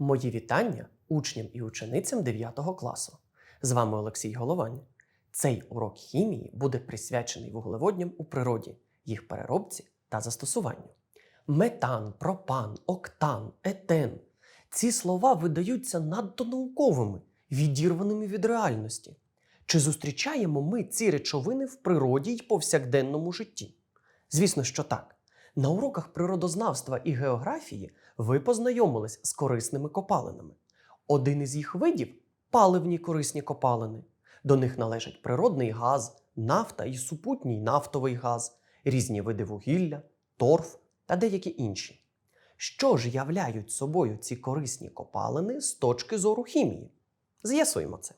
Мої вітання учням і ученицям 9 класу. З вами Олексій Головань. Цей урок хімії буде присвячений вуглеводням у природі, їх переробці та застосуванню. Метан, пропан, октан, етен. Ці слова видаються надто науковими, відірваними від реальності. Чи зустрічаємо ми ці речовини в природі й повсякденному житті? Звісно, що так. На уроках природознавства і географії ви познайомились з корисними копалинами. Один із їх видів паливні корисні копалини. До них належать природний газ, нафта і супутній нафтовий газ, різні види вугілля, торф та деякі інші. Що ж являють собою ці корисні копалини з точки зору хімії? З'ясуємо це.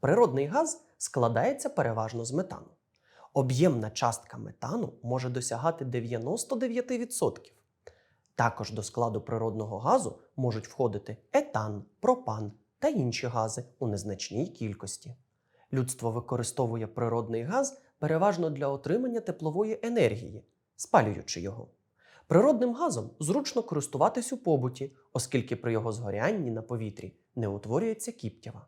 Природний газ складається переважно з метану. Об'ємна частка метану може досягати 99%. Також до складу природного газу можуть входити етан, пропан та інші гази у незначній кількості. Людство використовує природний газ переважно для отримання теплової енергії, спалюючи його. Природним газом зручно користуватись у побуті, оскільки при його згорянні на повітрі не утворюється кіптява.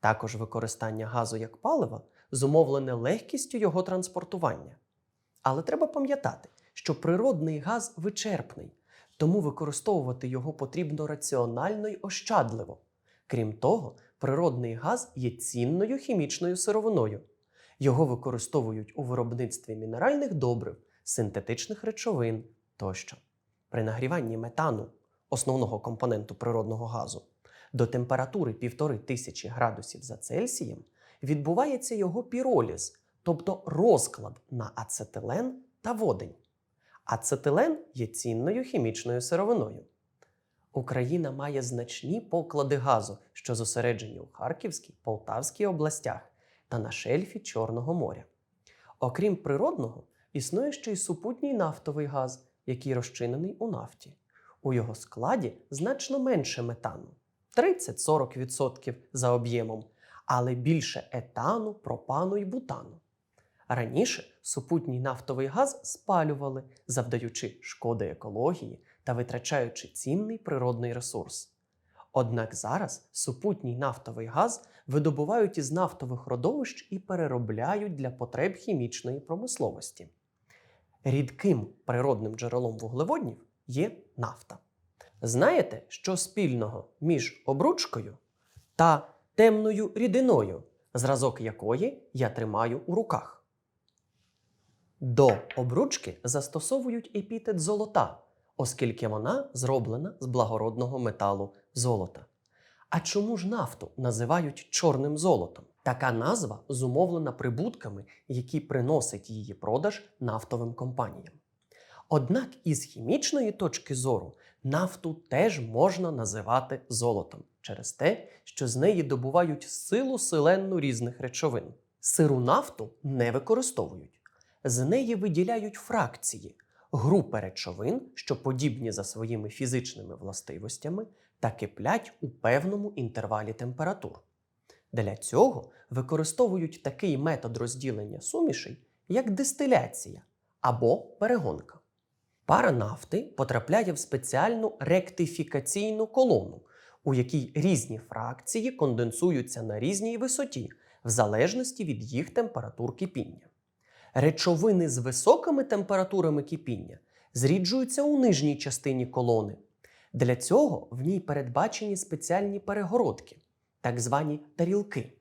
Також використання газу як палива зумовлене легкістю його транспортування. Але треба пам'ятати, що природний газ вичерпний, тому використовувати його потрібно раціонально й ощадливо. Крім того, природний газ є цінною хімічною сировиною. Його використовують у виробництві мінеральних добрив, синтетичних речовин тощо. При нагріванні метану, основного компоненту природного газу, до температури 1500 градусів за Цельсієм відбувається його піроліз, тобто розклад на ацетилен та водень. Ацетилен є цінною хімічною сировиною. Україна має значні поклади газу, що зосереджені у Харківській, Полтавській областях та на шельфі Чорного моря. Окрім природного, існує ще й супутній нафтовий газ, який розчинений у нафті. У його складі значно менше метану 30-40% за об'ємом, але більше етану, пропану і бутану. Раніше супутній нафтовий газ спалювали, завдаючи шкоди екології та витрачаючи цінний природний ресурс. Однак зараз супутній нафтовий газ видобувають із нафтових родовищ і переробляють для потреб хімічної промисловості. Рідким природним джерелом вуглеводнів є нафта. Знаєте, що спільного між обручкою та темною рідиною, зразок якої я тримаю у руках? До обручки застосовують епітет золота, оскільки вона зроблена з благородного металу золота. А чому ж нафту називають чорним золотом? Така назва зумовлена прибутками, які приносить її продаж нафтовим компаніям. Однак із хімічної точки зору нафту теж можна називати золотом через те, що з неї добувають силу селенну різних речовин. Сиру нафту не використовують. З неї виділяють фракції групи речовин, що подібні за своїми фізичними властивостями та киплять у певному інтервалі температур. Для цього використовують такий метод розділення сумішей, як дистиляція або перегонка. Пара нафти потрапляє в спеціальну ректифікаційну колону, у якій різні фракції конденсуються на різній висоті, в залежності від їх температур кипіння. Речовини з високими температурами кипіння зріджуються у нижній частині колони. Для цього в ній передбачені спеціальні перегородки, так звані тарілки.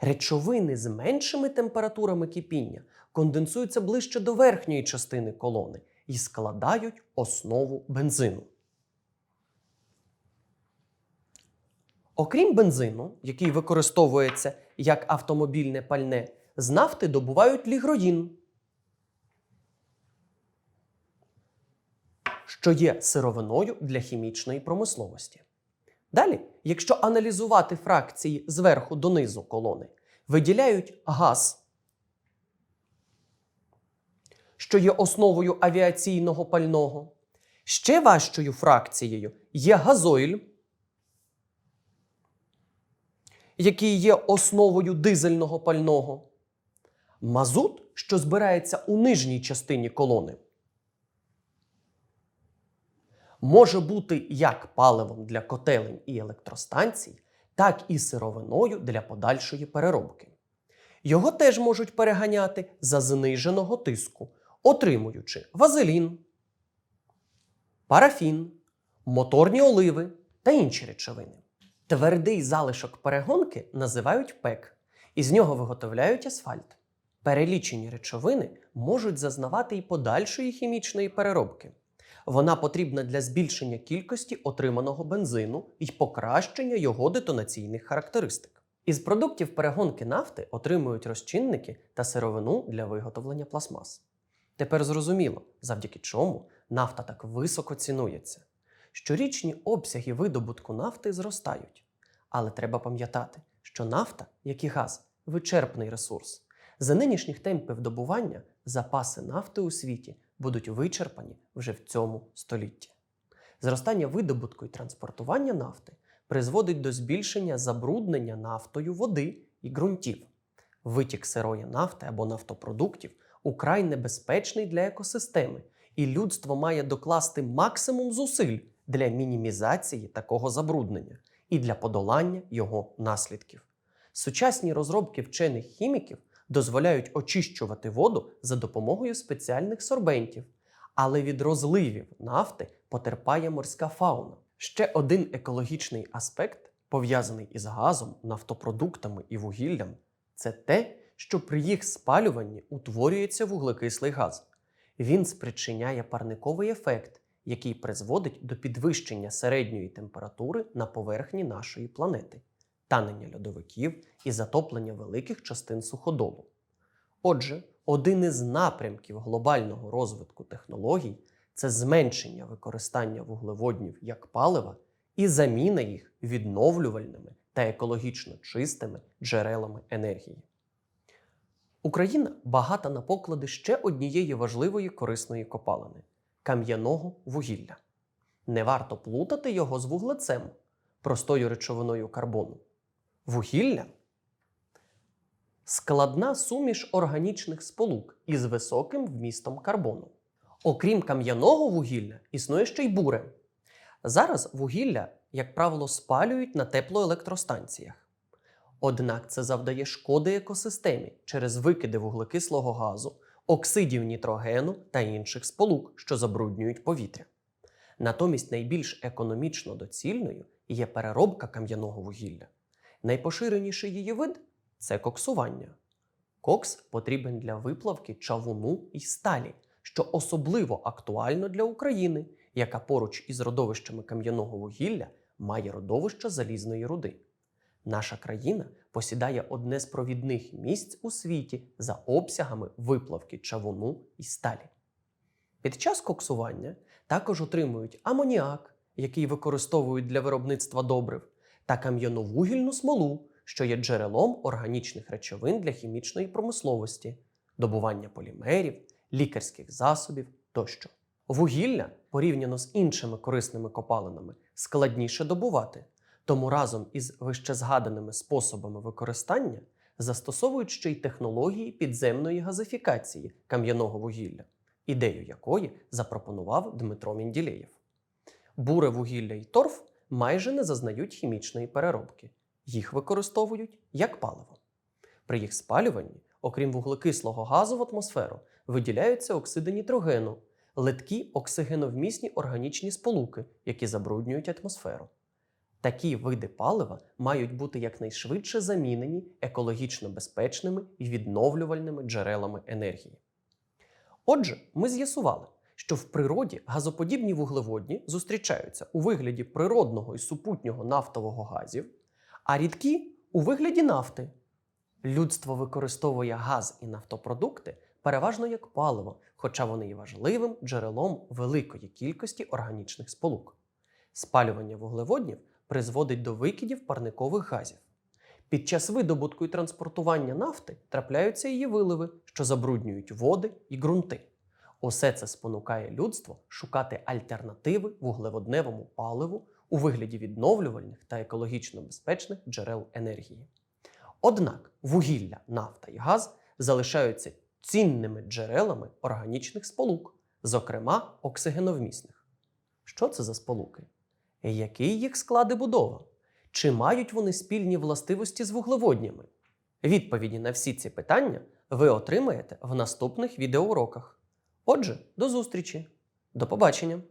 Речовини з меншими температурами кипіння конденсуються ближче до верхньої частини колони і складають основу бензину. Окрім бензину, який використовується як автомобільне пальне, з нафти добувають лігроїн, що є сировиною для хімічної промисловості. Далі, якщо аналізувати фракції зверху донизу колони, виділяють газ, що є основою авіаційного пального. Ще важчою фракцією є газойль, який є основою дизельного пального. Мазут, що збирається у нижній частині колони. може бути як паливом для котелень і електростанцій, так і сировиною для подальшої переробки. Його теж можуть переганяти за зниженого тиску, отримуючи вазелін, парафін, моторні оливи та інші речовини. Твердий залишок перегонки називають пек, і з нього виготовляють асфальт. Перелічені речовини можуть зазнавати і подальшої хімічної переробки. Вона потрібна для збільшення кількості отриманого бензину і покращення його детонаційних характеристик. Із продуктів перегонки нафти отримують розчинники та сировину для виготовлення пластмас. Тепер зрозуміло, завдяки чому нафта так високо цінується. Щорічні обсяги видобутку нафти зростають. Але треба пам'ятати, що нафта, як і газ, вичерпний ресурс. За нинішніх темпів добування запаси нафти у світі будуть вичерпані вже в цьому столітті. Зростання видобутку і транспортування нафти призводить до збільшення забруднення нафтою води і ґрунтів. Витік сирої нафти або нафтопродуктів украй небезпечний для екосистеми, і людство має докласти максимум зусиль для мінімізації такого забруднення і для подолання його наслідків. Сучасні розробки вчених хіміків дозволяють очищувати воду за допомогою спеціальних сорбентів, але від розливів нафти потерпає морська фауна. Ще один екологічний аспект, пов'язаний із газом, нафтопродуктами і вугіллям, це те, що при їх спалюванні утворюється вуглекислий газ. Він спричиняє парниковий ефект, який призводить до підвищення середньої температури на поверхні нашої планети, танення льодовиків і затоплення великих частин суходолу. Отже, один із напрямків глобального розвитку технологій це зменшення використання вуглеводнів як палива і заміна їх відновлювальними та екологічно чистими джерелами енергії. Україна багата на поклади ще однієї важливої корисної копалини кам'яного вугілля. Не варто плутати його з вуглецем, простою речовиною карбону. Вугілля складна суміш органічних сполук із високим вмістом карбону. Окрім кам'яного вугілля, існує ще й буре. Зараз вугілля, як правило, спалюють на теплоелектростанціях. Однак це завдає шкоди екосистемі через викиди вуглекислого газу, оксидів нітрогену та інших сполук, що забруднюють повітря. Натомість найбільш економічно доцільною є переробка кам'яного вугілля. Найпоширеніший її вид це коксування. Кокс потрібен для виплавки чавуну і сталі, що особливо актуально для України, яка поруч із родовищами кам'яного вугілля має родовище залізної руди. Наша країна посідає одне з провідних місць у світі за обсягами виплавки чавуну і сталі. Під час коксування також отримують амоніак, який використовують для виробництва добрив, та кам'яновугільну смолу, що є джерелом органічних речовин для хімічної промисловості, добування полімерів, лікарських засобів тощо. Вугілля, порівняно з іншими корисними копалинами, складніше добувати, тому разом із вищезгаданими способами використання застосовують ще й технології підземної газифікації кам'яного вугілля, ідею якої запропонував Дмитро Мінділеєв. Буре вугілля і торф майже не зазнають хімічної переробки, їх використовують як паливо. При їх спалюванні, окрім вуглекислого газу в атмосферу, виділяються оксиди нітрогену, литкі оксигеновмісні органічні сполуки, які забруднюють атмосферу. Такі види палива мають бути якнайшвидше замінені екологічно безпечними і відновлювальними джерелами енергії. Отже, ми з'ясували, що в природі газоподібні вуглеводні зустрічаються у вигляді природного і супутнього нафтового газів, а рідкі у вигляді нафти. Людство використовує газ і нафтопродукти переважно як паливо, хоча вони є важливим джерелом великої кількості органічних сполук. Спалювання вуглеводнів призводить до викидів парникових газів. Під час видобутку і транспортування нафти трапляються її виливи, що забруднюють води і ґрунти. Усе це спонукає людство шукати альтернативи вуглеводневому паливу у вигляді відновлювальних та екологічно безпечних джерел енергії. Однак вугілля, нафта і газ залишаються цінними джерелами органічних сполук, зокрема оксигеновмісних. Що це за сполуки? Який їх склад і будова? Чи мають вони спільні властивості з вуглеводнями? Відповіді на всі ці питання ви отримаєте в наступних відеоуроках. Отже, до зустрічі! До побачення!